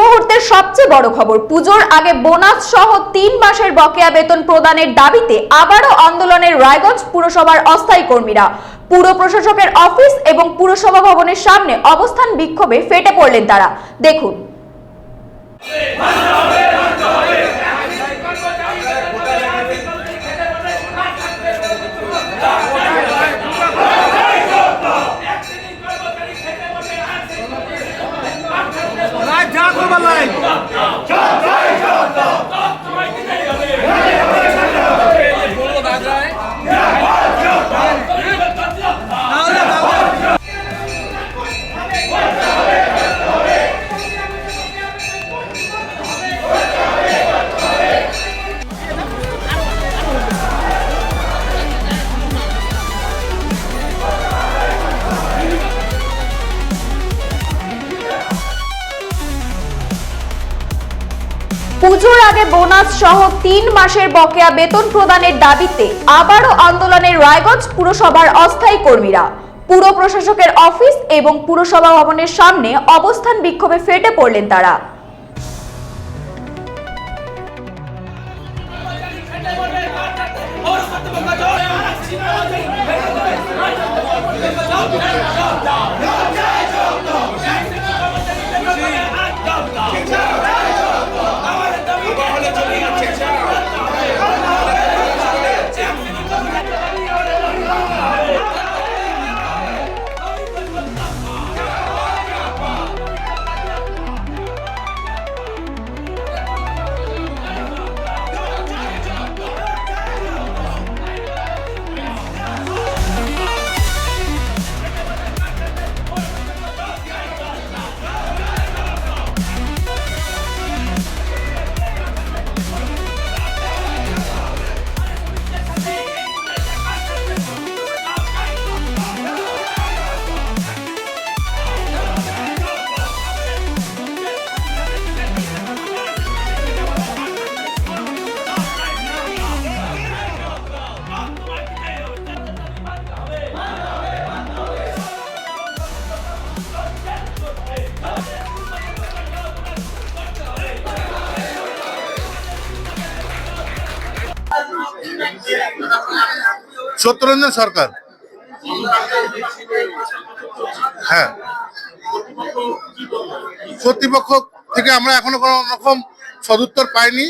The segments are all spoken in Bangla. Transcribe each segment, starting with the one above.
মুহূর্তের সবচেয়ে বড় খবর, পুজোর আগে বোনাস সহ তিন মাসের বকেয়া বেতন প্রদানের দাবিতে আবারও আন্দোলনের রায়গঞ্জ পুরসভার অস্থায়ী কর্মীরা, পুর প্রশাসকের অফিস এবং পুরসভা ভবনের সামনে অবস্থান বিক্ষোভে ফেটে পড়লেন তারা। দেখুন। পুজোর আগে বোনাস সহ তিন মাসের বকেয়া বেতন প্রদানের দাবিতে আবারও আন্দোলনের রায়গঞ্জ পুরসভার অস্থায়ী কর্মীরা, পুর প্রশাসকের অফিস এবং পুরসভা ভবনের সামনে অবস্থান বিক্ষোভে ফেটে পড়লেন তারা। সত্যরঞ্জন সরকার। হ্যাঁ। কর্তৃপক্ষ থেকে আমরা এখনও কোনো রকম সদুত্তর পাইনি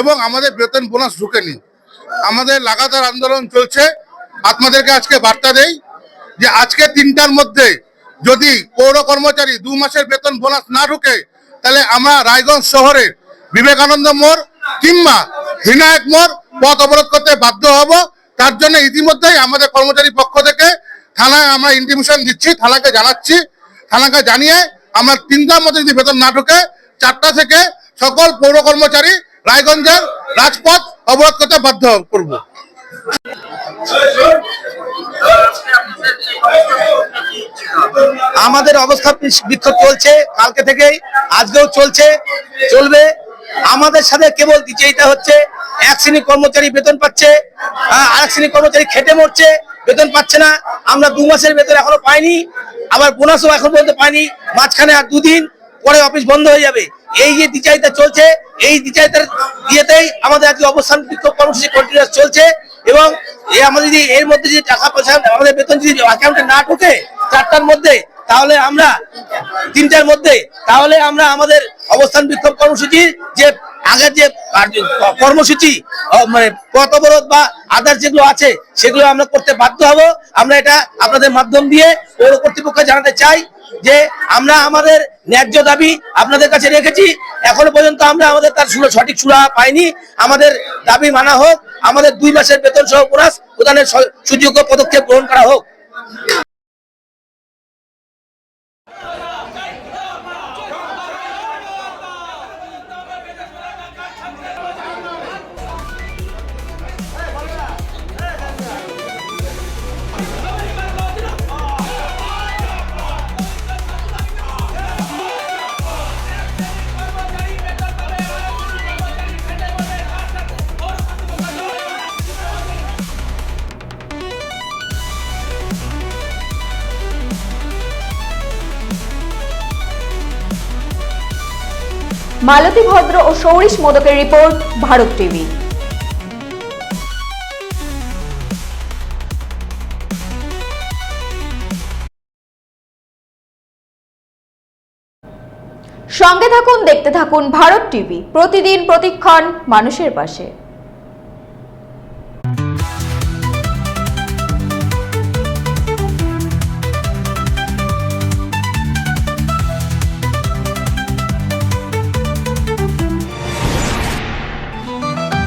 এবং আমাদের বেতন বোনাস ঢুকেনি। আমাদের লাগাতার আন্দোলন চলছে। আপনাদেরকে আজকে বার্তা দেই যে আজকে তিনটার মধ্যে যদি পৌর কর্মচারী দু মাসের বেতন বোনাস না ঢুকে, তাহলে আমরা রায়গঞ্জ শহরে বিবেকানন্দ মোড় কিংবা হিনায়ক মোড় পথ অবরোধ করতে বাধ্য হব। তার জন্য ইতিমধ্যেই আমাদের কর্মচারী পক্ষ থেকে থানায় আমরা ইন্টিমেশন দিচ্ছি, থানাকে জানাচ্ছি। থানাকে জানিয়ে আমরা তিনটার মধ্যে যদি বেতন না ঢুকে, চারটা থেকে সকল পৌর কর্মচারী রায়গঞ্জের রাজপথ অবরোধ করতে বাধ্য করব। আমাদের অবস্থা বিক্ষোভ চলছে। কালকে থেকেই, আজকেও চলছে। চলবে। আমাদের সাথে কেবল দ্বিতীয়টা হচ্ছে, এক শ্রেণি কর্মচারী বেতন পাচ্ছে আরেক শ্রেণি কর্মচারী খেটে মরছে, বেতন পাচ্ছে না। আমরা দু মাসের বেতন এখনও পাইনি, আবার বোনাসও এখন পর্যন্ত পাইনি। মাঝখানে আর দুদিন পরে অফিস বন্ধ হয়ে যাবে। এই যে দ্বিচারিতা চলছে, এই দ্বিচারিতার ইয়েতেই আমাদের আজকে অবস্থান বিক্ষোভ কর্মসূচি কন্টিনিউস চলছে এবং আমাদের যদি এর মধ্যে যদি টাকা পয়সা, আমাদের বেতন যদি অ্যাকাউন্টে না ঢোকে, চারটার মধ্যে তাহলে আমরা তিনটার মধ্যে, তাহলে আমরা আমাদের অবস্থান বিক্ষোভ কর্মসূচি যে আগের যে কর্মসূচি মানে পথ অবরোধ বা আদার যেগুলো আছে, সেগুলো আমরা করতে বাধ্য হব। আমরা এটা আপনাদের মাধ্যম দিয়ে পৌর কর্তৃপক্ষ জানাতে চাই যে আমরা আমাদের ন্যায্য দাবি আপনাদের কাছে রেখেছি। এখনও পর্যন্ত আমরা আমাদের তার সঠিক সুরা পাইনি। আমাদের দাবি মানা হোক, আমাদের দুই মাসের বেতন সহ বোনাস প্রদানের সুযোগ্য পদক্ষেপ গ্রহণ করা হোক। মালতী ভদ্র ও সৌরিশ মোদকের রিপোর্ট, ভারত টিভি। সঙ্গে থাকুন, দেখতে থাকুন ভারত টিভি। প্রতিদিন প্রতিক্ষণ মানুষের পাশে।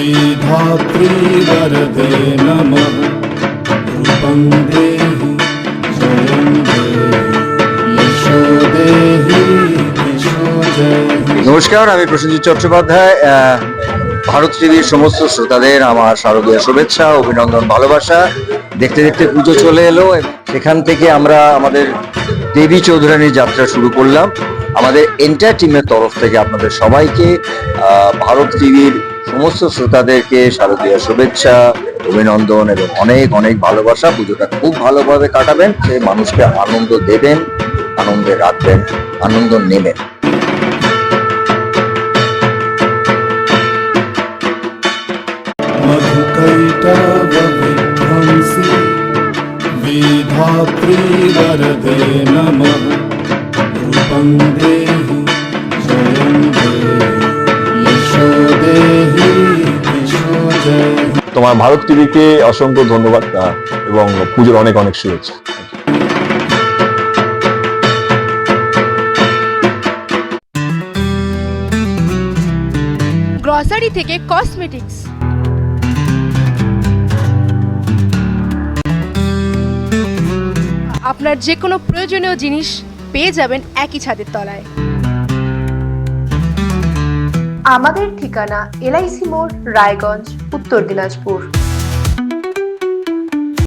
विधात्री वरदे नमः रूपं देहि जयं देहि यशो देहि यशो देहि নমস্কার আমি প্রসেনজিৎ চট্টোপাধ্যায় আহ, ভারত টিভির সমস্ত শ্রোতাদের আমার শারদীয় শুভেচ্ছা অভিনন্দন ভালোবাসা দেখতে দেখতে পুজো চলে এলো সেখান থেকে আমরা আমাদের দেবী চৌধুরানীর যাত্রা শুরু করলাম আমাদের এন্টার টিমের তরফ থেকে আপনাদের সবাইকে আহ, ভারত টিভির সমস্ত শ্রোতাদেরকে শারদীয় শুভেচ্ছা অভিনন্দন এবং অনেক অনেক ভালোবাসা পুজোটা খুব ভালোভাবে কাটাবেন সে মানুষকে আনন্দ দেবেন আনন্দে রাখবেন আনন্দ নেবেন मधुकैटवविध्वंसि विधात्री वरदे नमः रूपं তোমার ভারত টিভিকে অসংখ্য ধন্যবাদ এবং পুজোর অনেক অনেক শুভেচ্ছা। গ্রসারি থেকে কসমেটিক্স আপনার যে কোনো প্রয়োজনীয় জিনিস পেয়ে যাবেন একই ছাদের তলায়। আমাদের ঠিকানা এলআইসি মোড় রায়গঞ্জ। উত্তর দিনাজপুর।